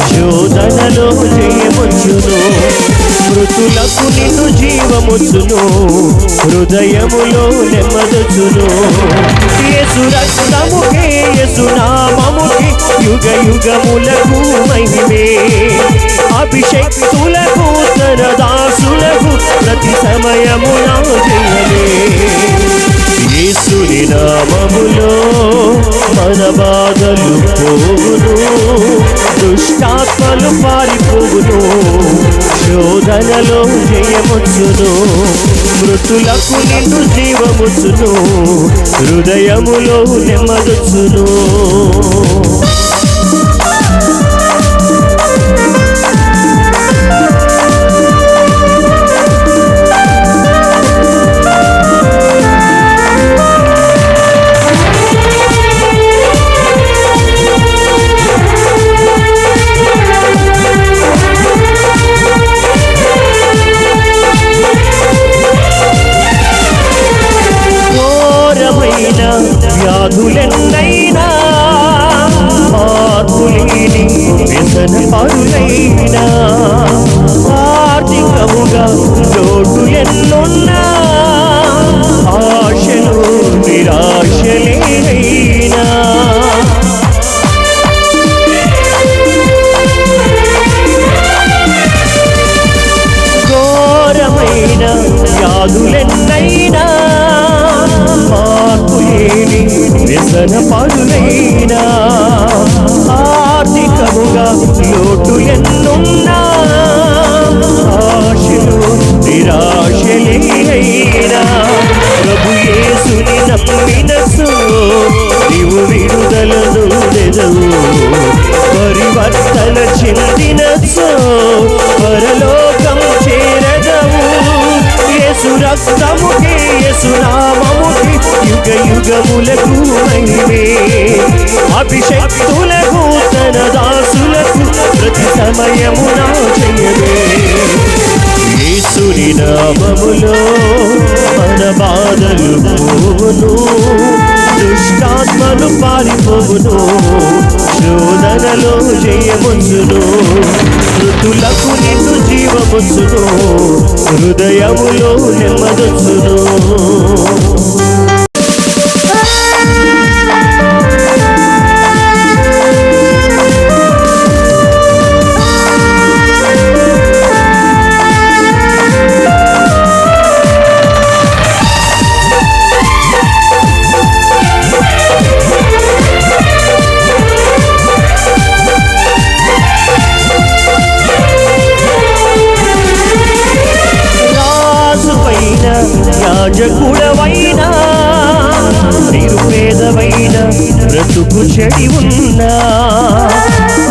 శోధనలో జయమొచ్చును మృతులకు నిన్ను జీవముచ్చును. హృదయములో నెమ్మదొచ్చును. యేసు రక్తముకే యేసు నామముకే యుగ యుగములకు మహిమే. అభిషక్తులకు తన దాసులకు ప్రతి సమయమున జయమే. యేసుని నామములో మన బాధలు పోను దుష్టాత్మలు పారిపోవును. శోధనలో జయముచ్చును. మృతులకు నిన్ను జీవముచ్చును. హృదయములో నెమ్మదొచ్చును. వ్యాధులెన్నైనా మార్పులేని వ్యసన పరులైనా ఆర్థికముగా లోటు పరులైనా ఆర్థికముగా లోటు ఎన్నున్నా ఆశలు నిరాశలేనైనా ప్రభు యేసుని నమ్మినసో నీవు విడుదలను నెదవు పరివర్తన చెందినచో పరలోకం చేరదవు. యేసు రక్తముకే యేసు నామముకే యుగములకు మహిమే అభిషక్తులకు తన దాసులకు ప్రతి సమయమున జయమే యేసుని నామములో మన బాధలు పోవును. దుష్టాత్మలు పారిపోవును. శోధనలో జయముందును. మృతులకు నిన్ను జీవముచ్చును హృదయములో నెమ్మదొచ్చును నిరుపేదవైన బ్రతుకు చెడి ఉన్నా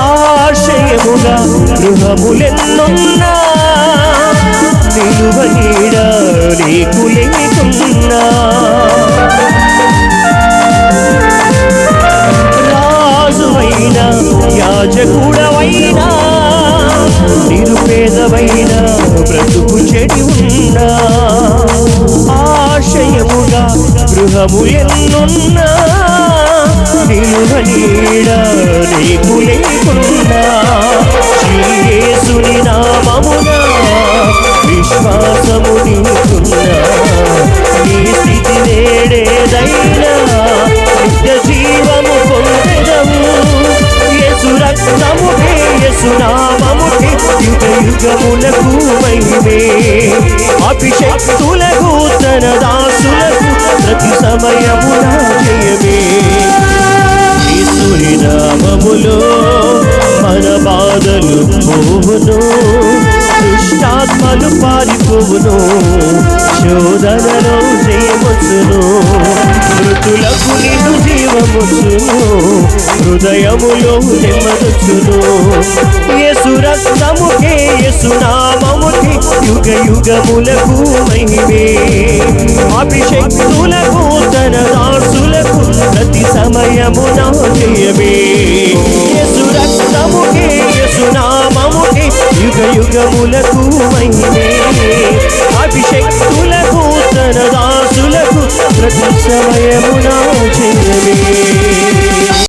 ఆశయముగా గృహములెన్నున్నా నిలువ నీడ నీకు లేకున్నా. రాజువైన యాజకుడు గృహము ఎన్నున్నా నిలువ నీడ నీకు లేకున్నా. శ్రీయేసుని నామమునా విశ్వాసము నీకున్నా. నీ స్థితి నేడేదైనా నిత్య జీవము పొందము యేసు రక్తముకే యేసు నామముకే యుగ యుగములకు మహిమే. అభిషక్తుల సమయమున జయమే. నామములో మన బాధలు పోవును దుష్టాత్మలు పారిపోవును శోధనలో జయమొచ్చును మృతులకు నిన్ను జీవమొచ్చును హృదయములో నెమ్మదొచ్చును. యేసు రక్తముకే యేసు నామముకే యుగ యుగములకు మహిమే. అభిషేక్ సమయమున జయమే యేసు రక్తముకే యేసు నామముకే యుగ యుగములకు మహిమే. అభిషక్తులకు తన దాసులకు ప్రతి సమయమున జయమే